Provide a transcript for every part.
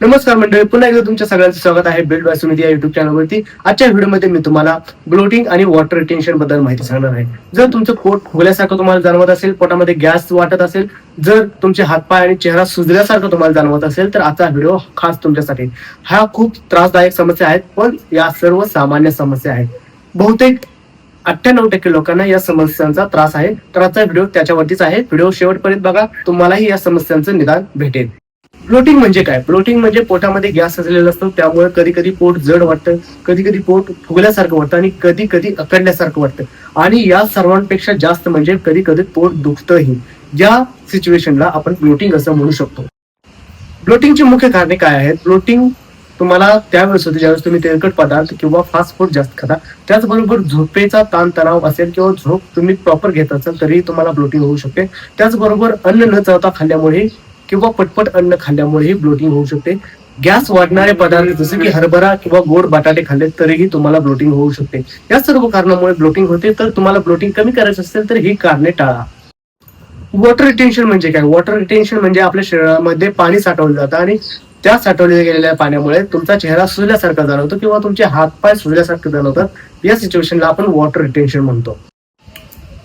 नमस्कार मंडळी पुन्हा एकदा तुमच्या सगळ्यांचं स्वागत आहे बिल्ड बाय सुमिती या युट्यूब चॅनलवरती आजच्या व्हिडिओमध्ये मी तुम्हाला ब्लोटिंग आणि वॉटर रिटेन्शनबद्दल माहिती सांगणार आहे. जर तुमचं पोट खोल्यासारखं तुम्हाला जाणवत असेल पोटामध्ये गॅस वाटत असेल जर तुमचे हातपाय आणि चेहरा सुजल्यासारखं तुम्हाला जाणवत असेल तर आजचा व्हिडिओ खास तुमच्यासाठी. हा खूप त्रासदायक समस्या आहेत पण या सर्व सामान्य समस्या आहेत. बहुतेक अठ्ठ्याण्णव टक्के लोकांना या समस्यांचा त्रास आहे. तर आजचा व्हिडिओ त्याच्यावरतीच आहे. व्हिडिओ शेवटपर्यंत बघा. तुम्हालाही या समस्यांचं निदान भेटेल. ब्लोटिंग म्हणजे काय? ब्लोटिंग म्हणजे पोटामध्ये गॅस असलेला असतो त्यामुळे कधी कधी पोट जड वाटतं कधी कधी पोट फुगल्यासारखं वाटतं आणि कधी कधी अकडल्यासारखं वाटतं. आणि या सर्वांपेक्षा जास्त म्हणजे कधी कधी पोट दुखतंही. या सिच्युएशनला आपण ब्लोटिंग असं म्हणू शकतो. ब्लोटिंगची मुख्य कारणे काय आहेत? ब्लोटिंग तुम्हाला त्यावेळेस होते ज्यावेळेस तुम्ही तेलकट पदार्थ किंवा फास्ट फूड जास्त खाता. त्याचबरोबर झोपेचा ताण तणाव असेल किंवा झोप तुम्ही प्रॉपर घेत असाल तरी तुम्हाला ब्लोटिंग होऊ शकते. त्याचबरोबर अन्न न चावता खाल्ल्यामुळे किंवा पटपट अन्न खाल्ल्यामुळेही ब्लोटिंग होऊ शकते. गॅस वाढणारे पदार्थ जसे की हरभरा किंवा गोड बटाटे खाल्ले तरीही तुम्हाला ब्लोटिंग होऊ शकते. या सर्व कारणामुळे ब्लोटिंग होते तर तुम्हाला ब्लोटिंग कमी करायचं असेल तर ही कारणे टाळा. वॉटर रिटेन्शन म्हणजे काय? वॉटर रिटेन्शन म्हणजे आपल्या शरीरामध्ये पाणी साठवलं जातं आणि त्या साठवल्या गेलेल्या पाण्यामुळे तुमचा चेहरा सुजल्यासारखा जाणवतो किंवा तुमचे हातपाय सुजल्यासारखे जाणवतात. या सिच्युएशनला आपण वॉटर रिटेन्शन म्हणतो.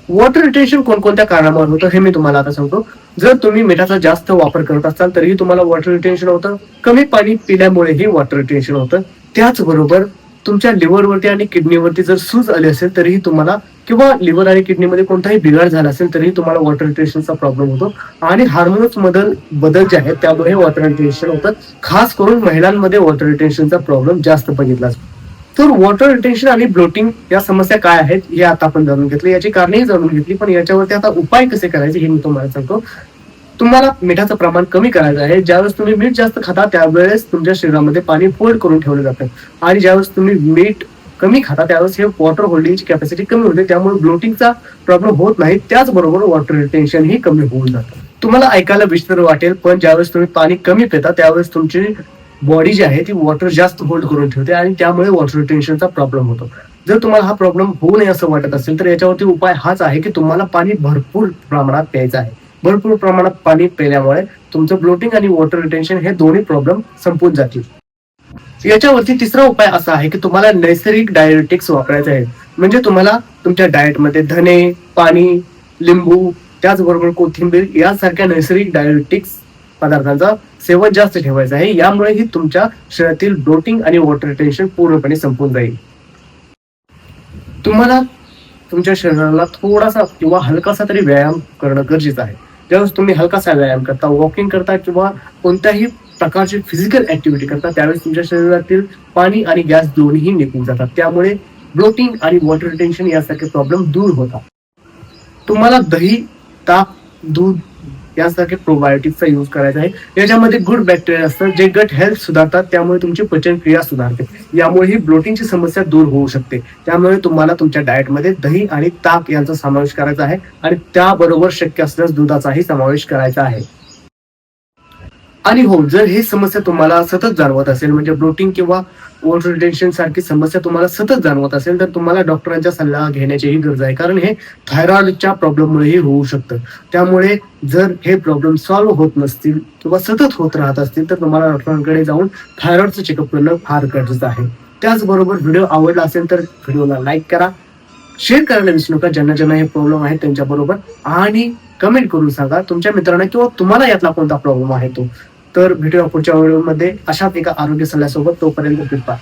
वॉटर रिटेन्शन कोणकोणत्या कारणामुळे होतं हे मी तुम्हाला आता सांगतो. जर तुम्ही मिठाचा जास्त वापर करत असाल तरीही तुम्हाला वॉटर रिटेन्शन होतं. कमी पाणी पिल्यामुळेही वॉटर रिटेन्शन होतं. त्याचबरोबर तुमच्या लिव्हरवरती आणि किडनीवरती जर सूज आली असेल तरीही तुम्हाला किंवा लिव्हर आणि किडनीमध्ये कोणताही बिघाड झाला असेल तरीही तुम्हाला वॉटर रिटेन्शनचा प्रॉब्लेम होतो. आणि हार्मोन्स बदल बदल जे आहेत त्यामुळे वॉटर रिटेन्शन होतं. खास करून महिलांमध्ये वॉटर रिटेन्शनचा प्रॉब्लेम जास्त बघितला जातो. तर वॉटर रिटेन्शन आणि ब्लोटिंग या समस्या काय आहेत हे आता आपण जाणून घेतले. याची कारणेही जाणून घेतली पण याच्यावरती आता उपाय कसे करायचे हे मी तुम्हाला सांगतो. तुम्हाला मिठाचं प्रमाण कमी करायचं आहे. ज्यावेळेस तुम्ही मीठ जास्त खाता त्यावेळेस तुमच्या शरीरामध्ये पाणी फोल्ड करून ठेवलं जातं. आणि ज्यावेळेस तुम्ही मीठ कमी खाता त्यावेळेस हे वॉटर होल्डिंगची कॅपॅसिटी कमी होते. त्यामुळे ब्लोटिंगचा प्रॉब्लेम होत नाही. त्याचबरोबर वॉटर रिटेन्शन ही कमी होऊन जातं. तुम्हाला ऐकायला विचित्र वाटेल पण ज्यावेळेस तुम्ही पाणी कमी पिता त्यावेळेस तुमची बॉडी जी आहे ती वॉटर जास्त होल्ड करून ठेवते आणि त्यामुळे वॉटर रिटेन्शनचा प्रॉब्लेम होतो. जर तुम्हाला हा प्रॉब्लेम होऊ नये असं वाटत असेल तर याच्यावरती उपाय हाच आहे की तुम्हाला पाणी भरपूर प्रमाणात प्यायचं आहे. भरपूर प्रमाणात पाणी पिल्यामुळे तुमचं ब्लोटिंग आणि वॉटर रिटेन्शन हे दोन्ही प्रॉब्लेम संपून जातील. याच्यावरती तिसरा उपाय असा आहे की तुम्हाला नैसर्गिक डायरेटिक्स वापरायचे आहेत. म्हणजे तुम्हाला तुमच्या डाएटमध्ये धने पाणी लिंबू त्याचबरोबर कोथिंबीर यासारख्या नैसर्गिक डायरेटिक्स पदार्थांचा सेवन जास्त ठेवायचं आहे. यामुळेही तुमच्या शरीरातील ब्लोटिंग आणि वॉटर रिटेन्शन पूर्णपणे संपून जाईल. तुम्हाला तुमच्या शरीराला थोडासा किंवा हलकासा तरी व्यायाम करणं गरजेचं आहे. ज्यावेळेस तुम्ही हलकासा व्यायाम करता वॉकिंग करता किंवा कोणत्याही प्रकारची फिजिकल ऍक्टिव्हिटी करता त्यावेळेस तुमच्या शरीरातील पाणी आणि गॅस दोन्ही निघून जातात. त्यामुळे ब्लोटिंग आणि वॉटर रिटेन्शन यासारखे प्रॉब्लेम दूर होतात. तुम्हाला दही ताक दूध यासारखे प्रोबायोटिक्सचा यूज करायचा आहे. याच्यामध्ये गुड बॅक्टेरिया असतात जे गट हेल्थ सुधारतात त्यामुळे तुमची पचनक्रिया सुधारते. यामुळे ही ब्लोटिंगची समस्या दूर होऊ शकते. त्यामुळे तुम्हाला तुमच्या डाएटमध्ये दही आणि ताक यांचा समावेश करायचा आहे. आणि त्याबरोबर शक्य असल्यास दुधाचाही समावेश करायचा आहे. आणि हो जर हे समस्या तुम्हाला सतत जाणवत असेल म्हणजे ब्लोटिंग किंवा वॉटर रिटेन्शन सारखी समस्या तुम्हाला सतत जाणवत असेल तर तुम्हाला डॉक्टरांचा सल्ला घेण्याचीही गरज आहे. कारण हे थायरॉइडच्या प्रॉब्लेममुळेही होऊ शकतं. त्यामुळे जर हे प्रॉब्लेम सॉल्व्ह होत नसतील किंवा सतत होत राहत असतील तर तुम्हाला डॉक्टरांकडे जाऊन थायरॉइडचं चेकअप करणं फार गरजेचं आहे. त्याचबरोबर व्हिडिओ आवडला असेल तर व्हिडिओला लाईक करा. शेअर करायला विसरू नका. ज्यांना ज्यांना हे प्रॉब्लेम आहे त्यांच्याबरोबर आणि कमेंट करून सांगा. तुमच्या मित्रांना किंवा तुम्हाला यातला कोणता प्रॉब्लेम आहे तो? तर भेटूया पुढच्या व्हिडिओमध्ये. अशाच एका आरोग्य सल्ल्यासोबत तोपर्यंत कृपा